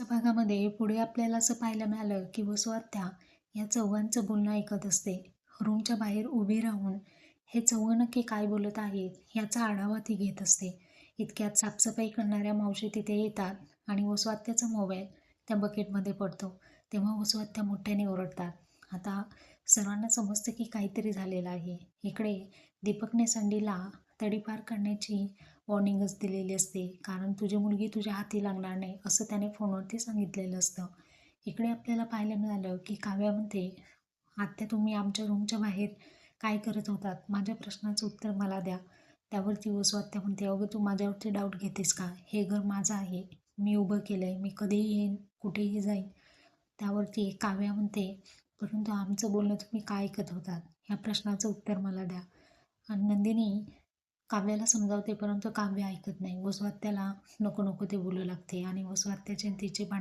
च्या भागामध्ये पुढे आपल्याला असं पाहायला मिळालं की वसुआत्या या चौघांचं बोलणं ऐकत असते. रूमच्या बाहेर उभी राहून हे चौघं नक्की काय बोलत आहेत याचा आढावा ती घेत असते. इतक्यात साफसफाई करणाऱ्या मावशी तिथे येतात आणि वसुआत्याचा मोबाईल त्या बकेटमध्ये पडतो. तेव्हा वसुआत्या मोठ्याने ओरडतात. आता सर्वांना समजतं की काहीतरी झालेलं आहे. इकडे दीपकने संडीला तडीपार करण्याची वॉर्निंगच दिलेली असते. कारण तुझी मुलगी तुझ्या हाती लागणार नाही असं त्याने फोनवरती सांगितलेलं असतं. इकडे आपल्याला पाहायला मिळालं की काव्या म्हणते आत्या तुम्ही आमच्या रूमच्या बाहेर काय करत होतात? माझ्या प्रश्नाचं उत्तर मला द्या. त्यावरती आत्या म्हणते अगं तू माझ्यावरती डाऊट घेतेस का? हे घर माझं आहे. मी उभं केलं आहे मी कधीही येईन कुठेही जाईन. त्यावरती काव्या म्हणते परंतु आमचं बोलणं तुम्ही काय ऐकत होतात? ह्या प्रश्नाचं उत्तर मला द्या. आणि नंदिनी काव्याला समजावते परंतु काव्य ऐकत नाही. वसुहत्याला नको नको ते बोलू लागते. आणि वसुहत्याचे तिचे भांड